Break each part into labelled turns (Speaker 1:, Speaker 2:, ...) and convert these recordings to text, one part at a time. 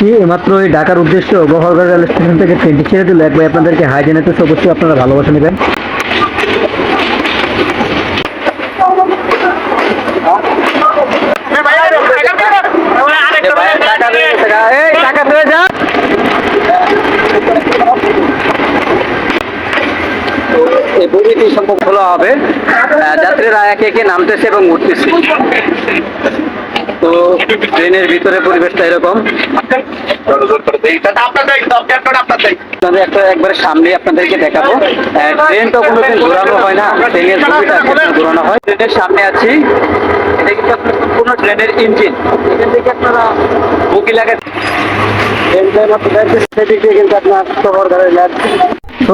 Speaker 1: আসছি এইমাত্র এই ঢাকার উদ্দেশ্য গহরগাঁ রেল স্টেশন থেকে ট্রেনটি ছেড়ে দিল। একবার আপনাদেরকে হাই জানাতে অবশ্যই আপনারা ভালোবাসা নেবেন। সম্ভব খোলা হবে। যাত্রীরা একে একে নামতেছে এবং উঠতেছে। তো ট্রেনের ভিতরে পরিবেশটা এরকম। একটা একবারে সামনে আপনাদেরকে দেখাবো। ট্রেন তো কোনোদিন ঘোরানো হয় না, ট্রেনের ঘোরানো হয়। ট্রেনের সামনে আছি। সম্পূর্ণ ট্রেনের ইঞ্জিন। এখান থেকে আপনারা বুকি লাগে তো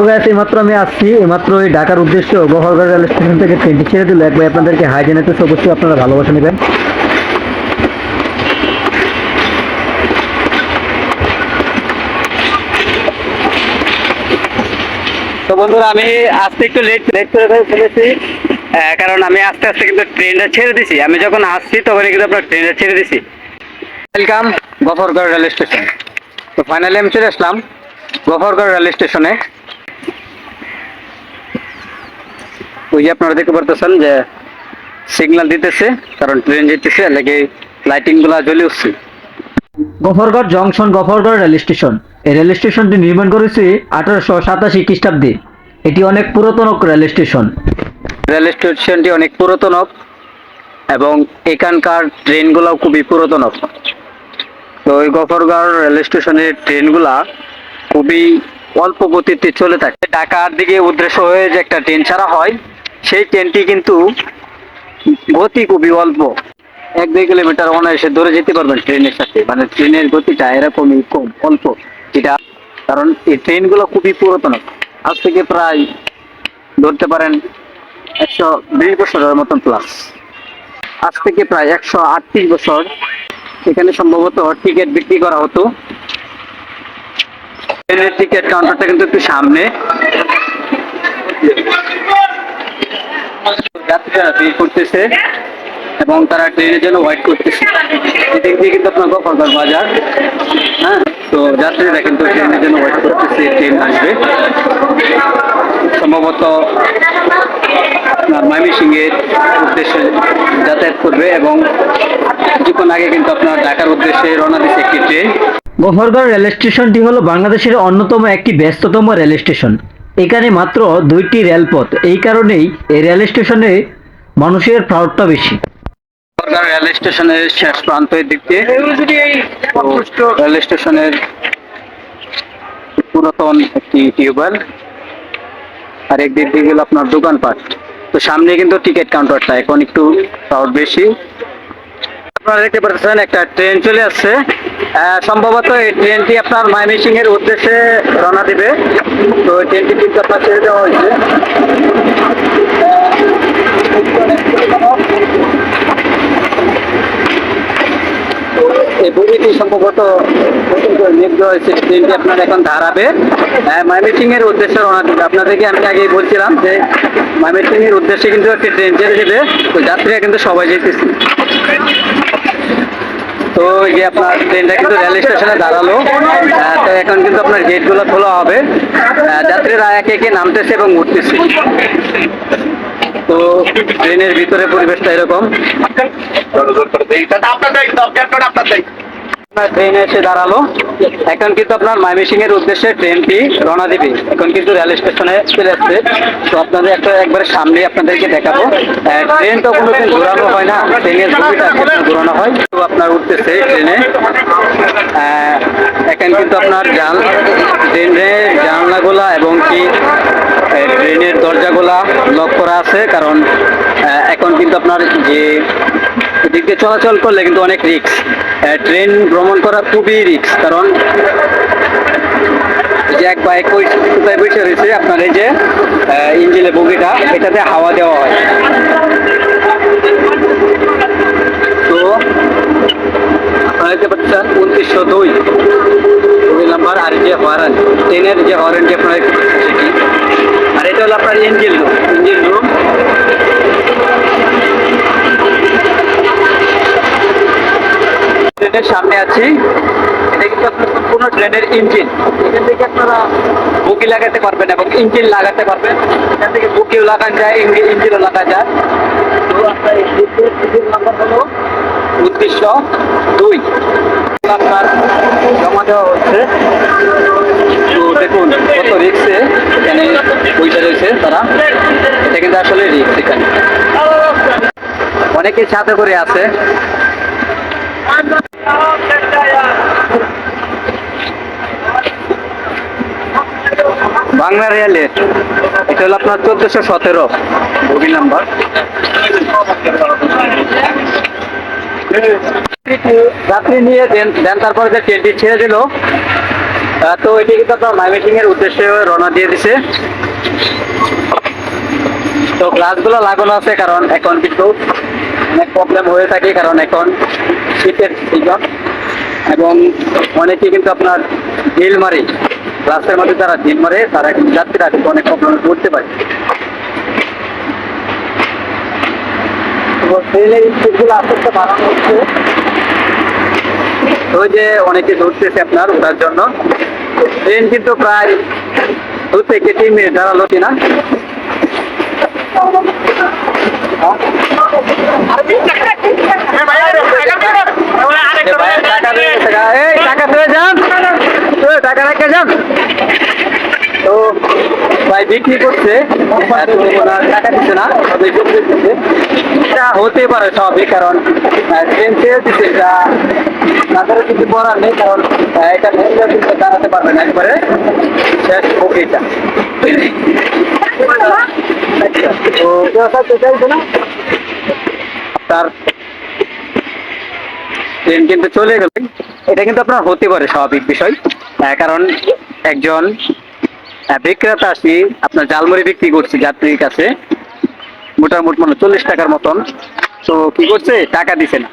Speaker 1: ঢাকার উদ্দেশ্য গহরগাঁ রেল স্টেশন থেকে ট্রেনটি ছেড়ে দিল। একবার আপনাদেরকে হাই জানাতে অবশ্যই আপনারা ভালোবাসা নেবেন। তো বন্ধুরা, আমি আজকে একটু লেট লেট করে ফেলে- ফেলেছি কারণ আমি আস্তে আস্তে কিন্তু ট্রেনটা ছেড়ে দিছি। আমি যখন আসছি তখন কিন্তু আপনার ট্রেনটা ছেড়ে দিছি। ওয়েলকাম গফরগড় রেল স্টেশন তো ফাইনালি আমি চলে আসলাম গফরগড় রেল স্টেশনে ওই যে আপনারা দেখতে পারতেছেন যে সিগন্যাল দিতেছে, কারণ ট্রেন যেতেছে লাগে লাইটিংগুলা জ্বলে উঠছে। Gafargaon junction Gafargaon rail station. এই রেল স্টেশনটি নির্মাণ করেছে আঠারোশো সাতাশি খ্রিস্টাব্দে। এটি অনেক পুরাতন রেল স্টেশন। রেল স্টেশনটি অনেক পুরাতন এবং এখানকার ট্রেনগুলোও খুবই পুরাতন। তো ওই গফরগড় রেল স্টেশনের ট্রেনগুলা খুবই অল্প গতিতে চলে থাকে। ঢাকার দিকে উদ্দেশ্য হয়ে যে একটা ট্রেন ছাড়া হয়, সেই ট্রেনটি কিন্তু গতি খুবই অল্প। এক দুই কিলোমিটার অনায়াসে ধরে যেতে পারবেন ট্রেনের সাথে। মানে ট্রেনের গতিটা এরকমই কম, অল্প। যেটা কারণ এই ট্রেনগুলো খুবই পুরাতন। আজ থেকে প্রায় ধরতে পারেন একশো বিশ বছরের মতন প্লাস আজ থেকে প্রায় একশো আটত্রিশ বছর। এখানে সম্ভবত টিকিট বিক্রি করা হতো। ট্রেনের টিকিট কাউন্টারটা কিন্তু একটু সামনে। যাত্রীরা ভিড় করতেছে। এবং তারা ট্রেনের জন্য ওয়েট করতেছে এদিক দিয়ে কিন্তু আপনার গোপালগড় বাজার হ্যাঁ? তো যাত্রীরা কিন্তু ট্রেনের জন্য ওয়েট করতেছে ট্রেন আসবে। সম্ভবত আপনার ময়মনসিংহের উদ্দেশ্যে যাতায়াত করবে এবং কিছুক্ষণ আগে কিন্তু আপনার ঢাকার উদ্দেশ্যে রওনা দিচ্ছে একটি ট্রেন। গফরগড় রেল স্টেশনটি হলো বাংলাদেশের অন্যতম একটি ব্যস্ততম রেল স্টেশন। এখানে মাত্র দুইটি রেলপথ। এই কারণেই এই রেল স্টেশনে মানুষের প্রাউডটা বেশি। গফরগাঁও রেল স্টেশনের শেষ প্রান্তের দিক দিয়ে রেল স্টেশনের পুরাতন একটি টিউবওয়েল, আর একদিক দিয়ে গেল আপনার দোকানপাট। তো সামনে কিন্তু টিকিট কাউন্টারটা, এখন একটু ক্রাউড বেশি। আপনারা দেখতে পাচ্ছেন, একটা ট্রেন চলে আসছে। সম্ভবত এই ট্রেনটি আপনার ময়মনসিং এর উদ্দেশ্যে রওনা দিবে। তো ট্রেনটি কিন্তু আপনার ছেড়ে দেওয়া হয়েছে। এই সম্ভবত নিয়োগ হয়েছে ট্রেনটি আপনার এখন দাঁড়াবে ময়মনসিং এর উদ্দেশ্যে রওনা দিবে। আপনাদেরকে আমি আগেই বলছিলাম যে ময়মনসিং এর উদ্দেশ্যে কিন্তু একটি ট্রেন ছেড়ে দেবে তো যাত্রীরা কিন্তু সবাই যেতেছে। তো যে আপনার ট্রেনটা কিন্তু রেল স্টেশনে দাঁড়াল আহ, তো এখন কিন্তু আপনার গেটগুলো খোলা হবে। যাত্রীরা একে একে নামতেছে এবং উঠতেছে। তো ট্রেনের ভিতরে পরিবেশটা এরকম। আপনার ট্রেন এসে দাঁড়াল। এখন কিন্তু আপনার ময়মনসিং এর উদ্দেশ্যে ট্রেনটি রওনা দিবে। এখন কিন্তু রেল স্টেশনে চলে আসছে। তো আপনাদের একটা একবারে সামনে আপনাদেরকে দেখাবো। ট্রেন তো কোনোদিন ঘোরানো হয় না। ট্রেনের ছবিটা ঘোরানো হয়। তো আপনার উঠতেছে ট্রেনে। এখন কিন্তু আপনার জান ট্রেনের জানলাগুলা এবং কি ট্রেনের দরজাগুলা লক করা আছে, কারণ এখন কিন্তু আপনার যে এদিক দিয়ে চলাচল করলে কিন্তু অনেক রিক্স ট্রেন ভ্রমণ করা খুবই রিক্স কারণ যে এক বাইক কোথায় বসে রয়েছে, আপনার এই যে ইঞ্জিনের বগিটা, এটাতে হাওয়া দেওয়া হয়। তো, আপনারা পাচ্ছেন, উনত্রিশশো দুই। নাম্বার আর যে হরেন ট্রেনের যে হরেনটি আপনারা এটা হলো আপনার ইঞ্জিন রুম ইঞ্জিন রুম ট্রেনের সামনে আছি। এটা কিন্তু আপনার সম্পূর্ণ ট্রেনের ইঞ্জিন এখান থেকে আপনারা বুকি লাগাতে পারবেন এবং ইঞ্জিন লাগাতে পারবেন। এখান থেকে বুকিও লাগান যায় ইঞ্জিনও লাগা যায়। তো আপনার সিরিয়াল নাম্বার হলো উদ্দেশ্য দুই। আপনার জমা দেওয়া হচ্ছে। তো দেখুন, কত রিক্সে বইটা রয়েছে তারা, এটা কিন্তু আসলে রিক্স এখানে। অনেকে সাথে করে আছে। বাংলা রেলের এটা হলো আপনার চোদ্দশো সতেরো বগি নাম্বার যাত্রী নিয়ে দেন দেন, তারপরে যে ট্রেনটি ছেড়ে দিল। তো এটি কিন্তু আপনার মাইমেটিং এর উদ্দেশ্যে রওনা দিয়ে দিছে। তো গ্লাসগুলো লাগানো আছে কারণ এখন কিন্তু অনেক প্রবলেম হয়ে থাকে, কারণ এখন শীতের সিজন এবং অনেকে কিন্তু আপনার ঢিল মারে। গ্লাসের মধ্যে যারা ঢিল মারে, তারা যাত্রীরা কিন্তু অনেক প্রবলেম করতে পারে ওই যে অনেকে ধরতেছে আপনার ওটার জন্য। ট্রেন কিন্তু প্রায় থেকে তিন মিনিট দাঁড়াল কিনা। টাকা রেখে যান। তো ভাই বিক্রি করছে। তো টাকা দিচ্ছে না, তবে বিক্রি করছে এটা হতে পারে স্বাভাবিক কারণ ট্রেন ছেড়ে দিচ্ছে, এটা তাদের কিছু করার নেই, কারণ এটা দাঁড়াতে পারবে না একবারে। ট্রেন কিন্তু চলে গেল। এটা কিন্তু আপনার হতে পারে স্বাভাবিক বিষয়। কারণ একজন বিক্রেতা আসি, আপনার জালমুড়ি বিক্রি করছে যাত্রীর কাছে। মোটামুটি মানে চল্লিশ টাকার মতন। তো কি করছে? টাকা দিছে না।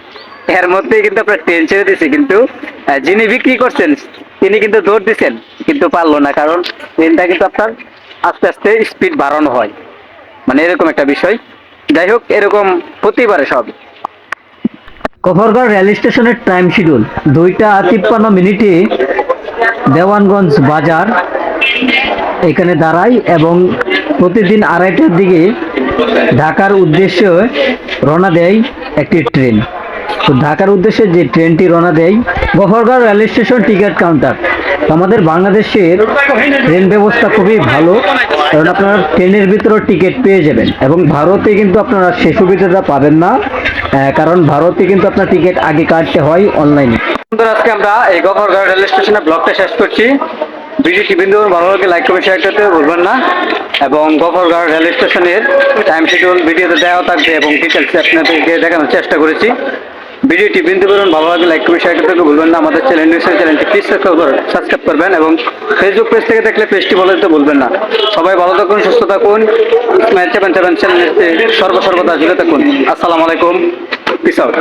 Speaker 1: এর মধ্যেই কিন্তু আপনার ট্রেন ছেড়ে দিছে। কিন্তু যিনি বিক্রি করছেন, তিনি কিন্তু দৌড় দিছেন। কিন্তু পারল না, কারণ ট্রেনটা কিন্তু আপনার আস্তে আস্তে স্পিড বাড়ানো হয়। মানে এরকম একটা বিষয়। যাই হোক, এরকম হতেই পারে সব।
Speaker 2: কফরগড় রেল স্টেশনের টাইম শিডিউল দুইটা তিপ্পান্ন মিনিটে দেওয়ানগঞ্জ বাজার এখানে দাঁড়াই এবং প্রতিদিন আড়াইটার দিকে ঢাকার উদ্দেশ্যে রওনা দেয় একটি ট্রেন তো ঢাকার উদ্দেশ্যে যে ট্রেনটি রওনা দেয় Gafargaon rail station ticket counter আমাদের বাংলাদেশের ট্রেন ব্যবস্থা খুবই ভালো, কারণ আপনারা ট্রেনের ভিতরেও টিকিট পেয়ে যাবেন। এবং ভারতে কিন্তু আপনারা সে সুবিধাটা পাবেন না কারণ ভারতে কিন্তু আপনার টিকিট আগে কাটতে হয় অনলাইনে।
Speaker 1: আজকে আমরা এই গফরগাঁও রেল স্টেশনে ব্লগটা শেষ করছি। ভিডিওটি বিন্দু ভালো লাগে লাইক করে শেয়ার করতে ভুলবেন না। এবং গফরগাঁও রেল স্টেশনের টাইম শিডিউল ভিডিওতে দেওয়া থাকবে এবং ডিটেলস আপনাদেরকে দেখানোর চেষ্টা করেছি। ভিডিওটি বিন্দু করুন ভালো লাগলে লাইক করে শেয়ার করতে ভুলবেন না আমাদের চ্যানেল নিউজ চ্যানেলটি প্লিজ সাবস্ক্রাইব করবেন এবং ফেসবুক পেজ থেকে দেখলে পেজটি বলে দিতে ভুলবেন না সবাই ভালো থাকুন সুস্থ থাকুন ইসমাইল সেভেন সেভেন সর্বসর্বদা জুড়ে থাকুন আসসালামু আলাইকুম পিস আউট